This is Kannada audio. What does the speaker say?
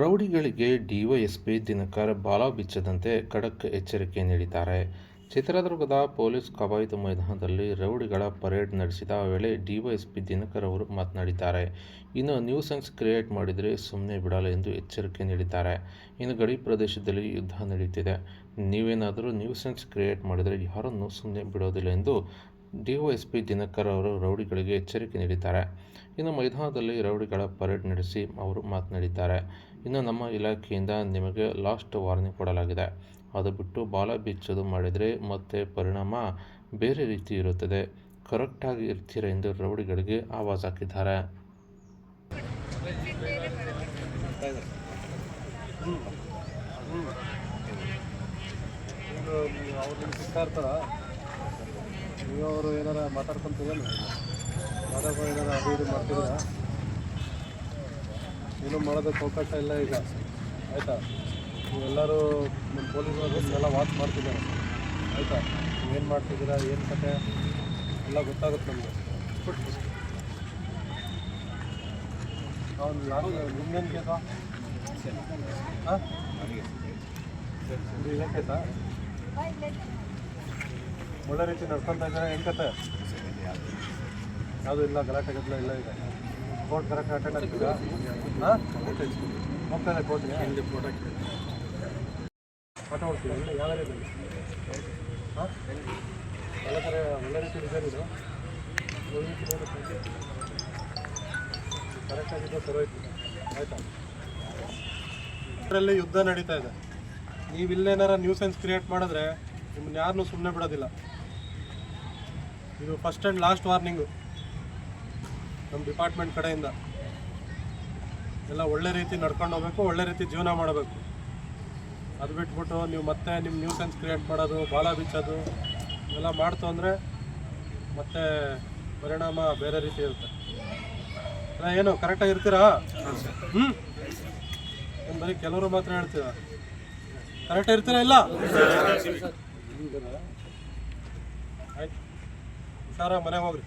ರೌಡಿಗಳಿಗೆ ಡಿವೈಎಸ್ಪಿ ದಿನಕರ್ ಬಾಲ ಬಿಚ್ಚದಂತೆ ಖಡಕ್ ಎಚ್ಚರಿಕೆ ನೀಡಿದ್ದಾರೆ. ಚಿತ್ರದುರ್ಗದ ಪೊಲೀಸ್ ಕವಾಯತು ಮೈದಾನದಲ್ಲಿ ರೌಡಿಗಳ ಪರೇಡ್ ನಡೆಸಿದ ವೇಳೆ ಡಿವೈಎಸ್ಪಿ ದಿನಕರ್ ಅವರು ಮಾತನಾಡಿದ್ದಾರೆ. ಇನ್ನು ನ್ಯೂಸೆನ್ಸ್ ಕ್ರಿಯೇಟ್ ಮಾಡಿದರೆ ಸುಮ್ಮನೆ ಬಿಡಲ್ಲ ಎಂದು ಎಚ್ಚರಿಕೆ ನೀಡಿದ್ದಾರೆ. ಇನ್ನು ಗಡಿ ಪ್ರದೇಶದಲ್ಲಿ ಯುದ್ಧ ನಡೆಯುತ್ತಿದೆ ನೀವೇನಾದರೂ ನ್ಯೂಸೆನ್ಸ್ ಕ್ರಿಯೇಟ್ ಮಾಡಿದರೆ ಯಾರನ್ನೂ ಸುಮ್ಮನೆ ಬಿಡೋದಿಲ್ಲ ಎಂದು ಡಿವೈಎಸ್ಪಿ ದಿನಕರ್ ಅವರು ರೌಡಿಗಳಿಗೆ ಎಚ್ಚರಿಕೆ ನೀಡಿದ್ದಾರೆ ಇನ್ನು ಮೈದಾನದಲ್ಲಿ ರೌಡಿಗಳ ಪರೇಡ್ ನಡೆಸಿ ಅವರು ಮಾತನಾಡಿದ್ದಾರೆ ಇನ್ನು ನಮ್ಮ ಇಲಾಖೆಯಿಂದ ನಿಮಗೆ ಲಾಸ್ಟ್ ವಾರ್ನಿಂಗ್ ಕೊಡಲಾಗಿದೆ ಅದು ಬಿಟ್ಟು ಬಾಲ ಬಿಚ್ಚೋದು ಮಾಡಿದರೆ ಮತ್ತೆ ಪರಿಣಾಮ ಬೇರೆ ರೀತಿ ಇರುತ್ತದೆ ಕರೆಕ್ಟಾಗಿ ಇರ್ತೀರ ಎಂದು ರೌಡಿಗಳಿಗೆ ಆವಾಜ್ ಹಾಕಿದ್ದಾರೆ ನೀವು ಅವರು ಏನಾರ ಮಾತಾಡ್ಕೊಂತೀರೇನು ಮಾತಾಡ್ಕೊಂಡು ಏನಾರ ಅದು ಇದು ಮಾಡ್ತಿದ್ದೀರಾ ಏನೂ ಮಾಡೋದಕ್ಕೆ ಅವಕಾಶ ಇಲ್ಲ ಈಗ. ಆಯಿತಾ? ನೀವೆಲ್ಲರೂ ನಮ್ಮ ಪೊಲೀಸರು ಎಲ್ಲ ವಾಚ್ ಮಾಡ್ತಿದ್ದಾರೆ. ಆಯಿತಾ? ಏನು ಮಾಡ್ತಿದ್ದೀರಾ? ಏನು ಕತೆ? ಎಲ್ಲ ಗೊತ್ತಾಗುತ್ತೆ ನಮಗೆ. ಅವ್ನು ಯಾರು ನಿಮ್ಗೇನು ಕೇಸ? ಹಾಂ? ಕೇಸಾ? ಒಳ್ಳೆ ರೀತಿ ನಡ್ಕೊಂತ ಇದ್ದಾರೆ. ಏನು ಕತೆ ಯಾವುದೂ ಇಲ್ಲ ಗಲಾಟೆ ಗದ್ದಲ ಇಲ್ಲ ಈಗ. ಕೋರ್ಟ್ ಕರೆಕ್ಟ್ ಅಟೆಂಡ್ ಆಗ್ತೀರಾ? ಹಾಂ? ಹೋಗ್ತಾ ಇದೆ ಕೋರ್ಟ್ಗೆ ಫೋಟೋ ಹೊಡ್ತೀವಿ ಇಲ್ಲ ಯಾವ ರೀತಿ ಹಾಂ? ಎಲ್ಲ ಥರ ಒಳ್ಳೆ ರೀತಿ ಇದೆ ಇದು. ಕರೆಕ್ಟ್ ಆಗಿದೆ ಸರಿ ಹೋಯ್ತು ಆಯಿತಾ? ಇದರಲ್ಲಿ ಯುದ್ಧ ನಡೀತಾ ಇದೆ. ನೀವು ಇಲ್ಲೇನಾರ ನ್ಯೂಸೆನ್ಸ್ ಕ್ರಿಯೇಟ್ ಮಾಡಿದ್ರೆ ನಿಮ್ಮನ್ನ ಯಾರನ್ನೂ ಸುಮ್ಮನೆ ಬಿಡೋದಿಲ್ಲ. ಇದು ಫಸ್ಟ್ ಆ್ಯಂಡ್ ಲಾಸ್ಟ್ ವಾರ್ನಿಂಗು ನಮ್ಮ ಡಿಪಾರ್ಟ್ಮೆಂಟ್ ಕಡೆಯಿಂದ. ಎಲ್ಲ ಒಳ್ಳೆ ರೀತಿ ನಡ್ಕೊಂಡು ಹೋಗ್ಬೇಕು, ಒಳ್ಳೆ ರೀತಿ ಜೀವನ ಮಾಡಬೇಕು. ಅದು ಬಿಟ್ಬಿಟ್ಟು ನೀವು ಮತ್ತೆ ನಿಮ್ಮ ನ್ಯೂಸೆನ್ಸ್ ಕ್ರಿಯೇಟ್ ಮಾಡೋದು, ಬಾಲ ಬಿಚ್ಚೋದು ಇವೆಲ್ಲ ಮಾಡ್ತು ಅಂದರೆ ಮತ್ತೆ ಪರಿಣಾಮ ಬೇರೆ ರೀತಿ ಇರುತ್ತೆ. ಏನು ಕರೆಕ್ಟಾಗಿ ಇರ್ತೀರಾ? ಹ್ಞೂ ಬರೀ ಕೆಲವರು ಮಾತ್ರ ಹೇಳ್ತೀರಾ? ಕರೆಕ್ಟ್ ಇರ್ತೀರಾ ಇಲ್ಲ? ಆಯ್ತು ಹುಷಾರಾಗಿ ಮನೆಗೆ ಹೋಗ್ರಿ